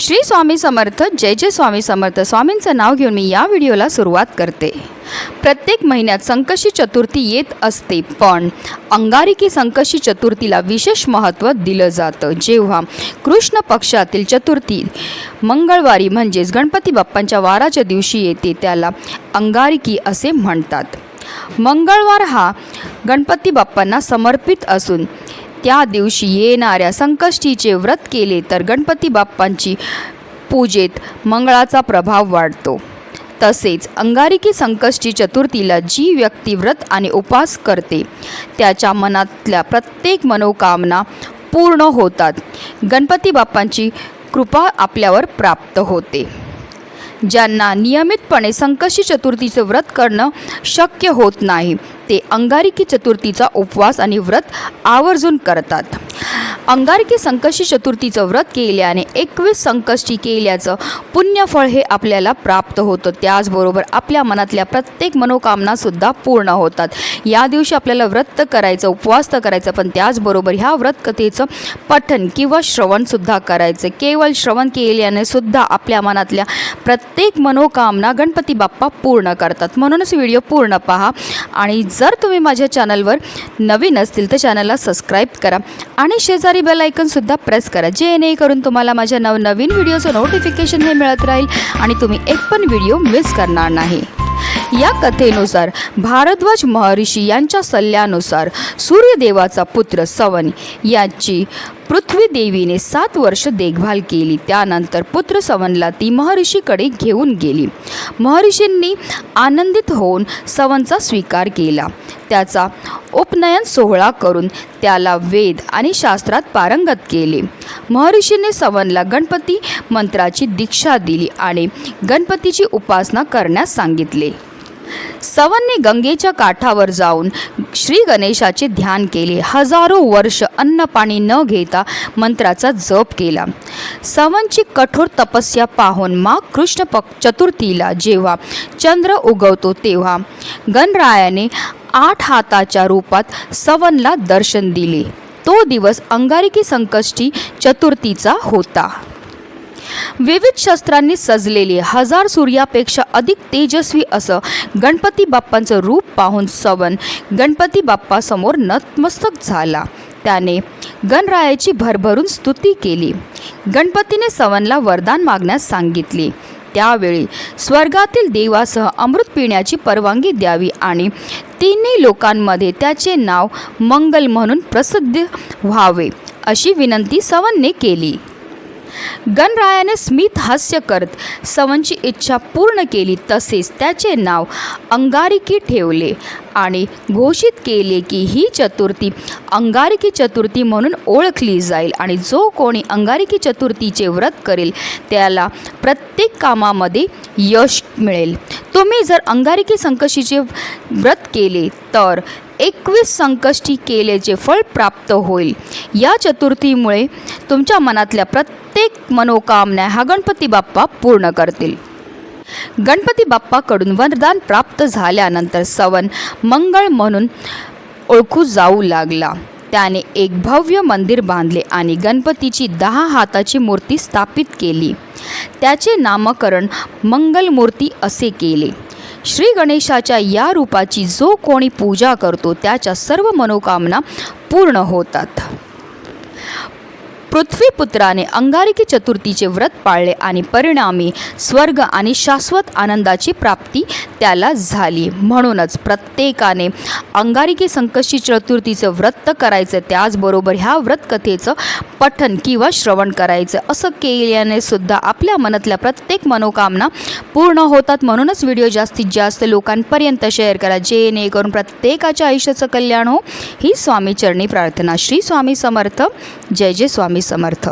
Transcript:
श्री स्वामी समर्थ जय जय स्वामी समर्थ. स्वामींचं नाव घेऊन मी या व्हिडिओला सुरुवात करते. प्रत्येक महिन्यात संकशी चतुर्थी येत असते पण अंगारिकी संकशी चतुर्थीला विशेष महत्त्व दिलं जातं. जेव्हा कृष्ण पक्षातील चतुर्थी मंगळवारी म्हणजेच गणपती बाप्पांच्या वाराच्या दिवशी येते त्याला अंगारिकी असे म्हणतात. मंगळवार हा गणपती बाप्पांना समर्पित असून त्या दिवशी येणाऱ्या संकष्टीचे व्रत केले तर गणपती बाप्पांची पूजेत मंगळाचा प्रभाव वाढतो. तसेच अंगारिकी संकष्टी चतुर्थीला जी व्यक्ती व्रत आणि उपास करते त्याच्या मनातल्या प्रत्येक मनोकामना पूर्ण होतात. गणपती बाप्पांची कृपा आपल्यावर प्राप्त होते. ज्यांना नियमितपणे संकष्टी चतुर्थीचं व्रत करणं शक्य होत नाही ते अंगारिकी चतुर्थीचा उपवास आणि व्रत आवर्जून करतात. अंगारकी संकष्टी चतुर्थीचं व्रत केल्याने एकवीस संकष्टी केल्याचं पुण्यफळ हे आपल्याला प्राप्त होतं. त्याचबरोबर आपल्या मनातल्या प्रत्येक मनोकामनासुद्धा पूर्ण होतात. या दिवशी आपल्याला व्रत करायचं उपवास तर करायचं पण त्याचबरोबर ह्या व्रतकथेचं पठन पठण किंवा श्रवणसुद्धा करायचं. केवळ श्रवण केल्याने सुद्धा आपल्या मनातल्या प्रत्येक मनोकामना गणपती बाप्पा पूर्ण करतात. म्हणूनच व्हिडिओ पूर्ण पहा. आणि जर तुम्ही माझ्या चॅनलवर नवीन असतील तर चॅनलला सबस्क्राईब करा. आणि शेजारी बेल आयकनसुद्धा प्रेस करा. जेणेकरून तुम्हाला माझ्या नवनवीन व्हिडिओचं नोटिफिकेशन हे मिळत राहील आणि तुम्ही एक पण व्हिडिओ मिस करणार नाही. या कथेनुसार भारद्वाज महर्षी यांच्या सल्ल्यानुसार सूर्यदेवाचा पुत्र सवन याची पृथ्वी देवीने सात वर्ष देखभाल केली. त्यानंतर पुत्र सवनला ती महर्षीकडे घेऊन गेली. महर्षींनी आनंदित होऊन सवनचा स्वीकार केला. त्याचा उपनयन सोहळा करून त्याला वेद आणि शास्त्रात पारंगत केले. महर्षीने सवनला गणपती मंत्राची दीक्षा दिली आणि गणपतीची उपासना करण्यास सांगितले. सवनने गंगेच्या काठावर जाऊन श्री गणेशाचे ध्यान केले. हजारो वर्ष अन्न पाणी न घेता मंत्राचा जप केला. सवनची कठोर तपस्या पाहून मा कृष्ण पक चतुर्थीला जेव्हा चंद्र उगवतो तेव्हा गणरायाने आठ हाताच्या रूपात सवनला दर्शन दिले. तो दिवस अंगारिकी संकष्टी चतुर्थीचा होता. विविध शस्त्रांनी सजलेले हजार सूर्यापेक्षा अधिक तेजस्वी असं गणपती बाप्पांचं रूप पाहून सवन गणपती बाप्पासमोर नतमस्तक झाला. त्याने गणरायाची भरभरून स्तुती केली. गणपतीने सवनला वरदान मागण्यास सांगितले. त्यावेळी स्वर्गातील देवासह अमृत पिण्याची परवानगी द्यावी आणि तिन्ही लोकांमध्ये त्याचे नाव मंगल म्हणून प्रसिद्ध व्हावे अशी विनंती सवनने केली. गणरायाने स्मित हास्य करत सवनची इच्छा पूर्ण केली तसेच त्याचे नाव अंगारिकी ठेवले आणि घोषित केले की ही चतुर्थी अंगारिकी चतुर्थी म्हणून ओळखली जाईल आणि जो कोणी अंगारिकी चतुर्थीचे व्रत करेल त्याला प्रत्येक कामामध्ये यश मिळेल. तुम्ही जर अंगारिकी संकशीचे व्रत केले तर एकवीस संकष्टी केल्याचे फळ प्राप्त होईल. या चतुर्थीमुळे तुमच्या मनातल्या प्रत्येक मनोकामना हा गणपती बाप्पा पूर्ण करतील. गणपती बाप्पाकडून वरदान प्राप्त झाल्यानंतर सवन मंगळ म्हणून ओळखू जाऊ लागला. त्याने एक भव्य मंदिर बांधले आणि गणपतीची दहा हाताची मूर्ती स्थापित केली. त्याचे नामकरण मंगलमूर्ती असे केले. श्री गणेशाच्या या रूपाची जो कोणी पूजा करतो त्याच्या सर्व मनोकामना पूर्ण होतात. पृथ्वीपुत्राने अंगारिकी चतुर्थीचे व्रत पाळले आणि परिणामी स्वर्ग आणि शाश्वत आनंदाची प्राप्ती त्याला झाली. म्हणूनच प्रत्येकाने अंगारिकी संकष्टी चतुर्थीचं व्रत करायचं त्याचबरोबर ह्या व्रतकथेचं पठन किंवा श्रवण करायचं. असं केल्याने सुद्धा आपल्या मनातल्या प्रत्येक मनोकामना पूर्ण होतात. म्हणूनच व्हिडिओ जास्तीत जास्त लोकांपर्यंत शेअर करा. जेणेकरून प्रत्येकाच्या आयुष्याचं कल्याण हो. ही स्वामी चरणी प्रार्थना. श्री स्वामी समर्थ. जय जय स्वामी समर्थ.